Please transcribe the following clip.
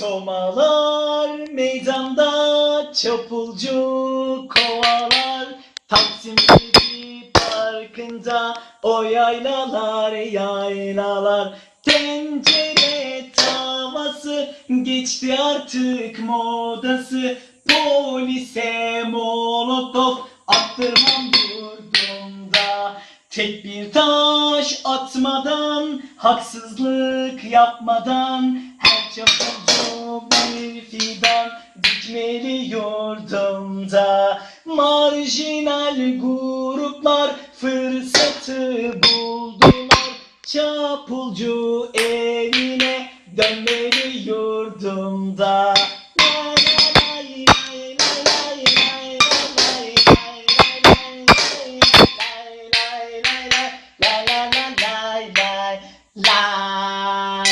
Tomalar meydanda çapulcu kovalar. Taksim City parkında o yaylalar yaylalar. Tencere tavası geçti artık modası. Polise molotof attırmam yurdumda. Tek bir taş atmadan, haksızlık yapmadan Her çapulcu fidan dikmeli yurdumda Marjinal gruplar fırsatı buldular Çapulcu evine dönmeli yurdumda Lay lay lay lay lay lay lay lay lay lay